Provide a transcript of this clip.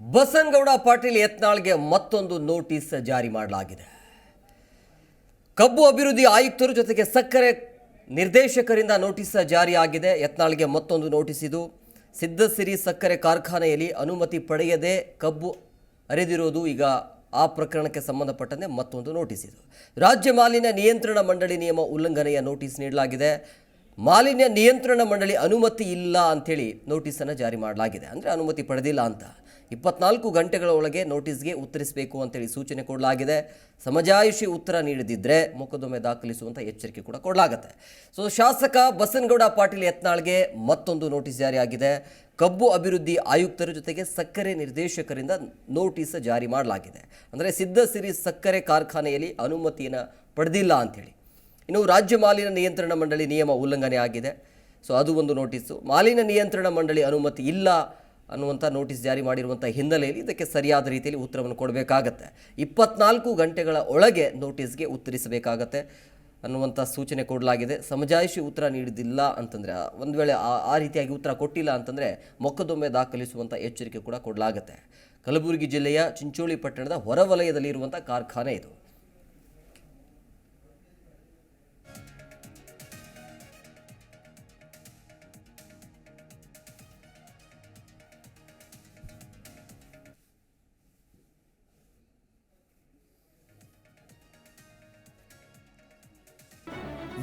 ಬಸನಗೌಡ ಪಾಟೀಲ್ ಯತ್ನಾಳ್ಗೆ ಮತ್ತೊಂದು ನೋಟಿಸ್ ಜಾರಿ ಮಾಡಲಾಗಿದೆ. ಕಬ್ಬು ಅಭಿವೃದ್ಧಿ ಆಯುಕ್ತರ ಜೊತೆಗೆ ಸಕ್ಕರೆ ನಿರ್ದೇಶಕರಿಂದ ನೋಟಿಸ್ ಜಾರಿಯಾಗಿದೆ. ಯತ್ನಾಳ್ಗೆ ಮತ್ತೊಂದು ನೋಟಿಸ್ ಇದು. ಸಿದ್ಧಸಿರಿ ಸಕ್ಕರೆ ಕಾರ್ಖಾನೆಯಲ್ಲಿ ಅನುಮತಿ ಪಡೆಯದೆ ಕಬ್ಬು ಅರೆದಿರೋದು ಈಗ ಆ ಪ್ರಕರಣಕ್ಕೆ ಸಂಬಂಧಪಟ್ಟಂತೆ ಮತ್ತೊಂದು ನೋಟಿಸ್ ಇದು. ರಾಜ್ಯ ಮಾಲಿನ್ಯ ನಿಯಂತ್ರಣ ಮಂಡಳಿ ನಿಯಮ ಉಲ್ಲಂಘನೆಯ ನೋಟಿಸ್ ನೀಡಲಾಗಿದೆ. ಮಾಲಿನ್ಯ ನಿಯಂತ್ರಣ ಮಂಡಳಿ ಅನುಮತಿ ಇಲ್ಲ ಅಂಥೇಳಿ ನೋಟಿಸನ್ನು ಜಾರಿ ಮಾಡಲಾಗಿದೆ. ಅಂದರೆ ಅನುಮತಿ ಪಡೆದಿಲ್ಲ ಅಂತ. ಇಪ್ಪತ್ನಾಲ್ಕು ಗಂಟೆಗಳ ಒಳಗೆ ನೋಟಿಸ್ಗೆ ಉತ್ತರಿಸಬೇಕು ಅಂತೇಳಿ ಸೂಚನೆ ಕೊಡಲಾಗಿದೆ. ಸಮಜಾಯುಷಿ ಉತ್ತರ ನೀಡದಿದ್ದರೆ ಮೊಕದ್ದಮೆ ದಾಖಲಿಸುವಂಥ ಎಚ್ಚರಿಕೆ ಕೂಡ ಕೊಡಲಾಗುತ್ತೆ. ಸೊ ಶಾಸಕ ಬಸನಗೌಡ ಪಾಟೀಲ್ ಯತ್ನಾಳ್ಗೆ ಮತ್ತೊಂದು ನೋಟಿಸ್ ಜಾರಿಯಾಗಿದೆ. ಕಬ್ಬು ಅಭಿವೃದ್ಧಿ ಆಯುಕ್ತರ ಜೊತೆಗೆ ಸಕ್ಕರೆ ನಿರ್ದೇಶಕರಿಂದ ನೋಟಿಸ್ ಜಾರಿ ಮಾಡಲಾಗಿದೆ. ಅಂದರೆ ಸಿದ್ಧಸಿರಿ ಸಕ್ಕರೆ ಕಾರ್ಖಾನೆಯಲ್ಲಿ ಅನುಮತಿಯನ್ನು ಪಡೆದಿಲ್ಲ ಅಂಥೇಳಿ. ಇನ್ನು ರಾಜ್ಯ ಮಾಲಿನ್ಯ ನಿಯಂತ್ರಣ ಮಂಡಳಿ ನಿಯಮ ಉಲ್ಲಂಘನೆ ಆಗಿದೆ. ಸೊ ಅದು ಒಂದು ನೋಟಿಸು. ಮಾಲಿನ್ಯ ನಿಯಂತ್ರಣ ಮಂಡಳಿ ಅನುಮತಿ ಇಲ್ಲ ಅನ್ನುವಂಥ ನೋಟಿಸ್ ಜಾರಿ ಮಾಡಿರುವಂಥ ಹಿನ್ನೆಲೆಯಲ್ಲಿ ಇದಕ್ಕೆ ಸರಿಯಾದ ರೀತಿಯಲ್ಲಿ ಉತ್ತರವನ್ನು ಕೊಡಬೇಕಾಗತ್ತೆ. ಇಪ್ಪತ್ನಾಲ್ಕು ಗಂಟೆಗಳ ಒಳಗೆ ನೋಟಿಸ್ಗೆ ಉತ್ತರಿಸಬೇಕಾಗತ್ತೆ ಅನ್ನುವಂಥ ಸೂಚನೆ ಕೊಡಲಾಗಿದೆ. ಸಮಜಾಯಿಷಿ ಉತ್ತರ ನೀಡಿದಿಲ್ಲ ಅಂತಂದರೆ, ಒಂದು ವೇಳೆ ಆ ರೀತಿಯಾಗಿ ಉತ್ತರ ಕೊಟ್ಟಿಲ್ಲ ಅಂತಂದರೆ ಮೊಕ್ಕದೊಮ್ಮೆ ದಾಖಲಿಸುವಂಥ ಎಚ್ಚರಿಕೆ ಕೂಡ ಕೊಡಲಾಗುತ್ತೆ. ಕಲಬುರಗಿ ಜಿಲ್ಲೆಯ ಚಿಂಚೋಳಿ ಪಟ್ಟಣದ ಹೊರವಲಯದಲ್ಲಿ ಇರುವಂಥ ಕಾರ್ಖಾನೆ ಇದು.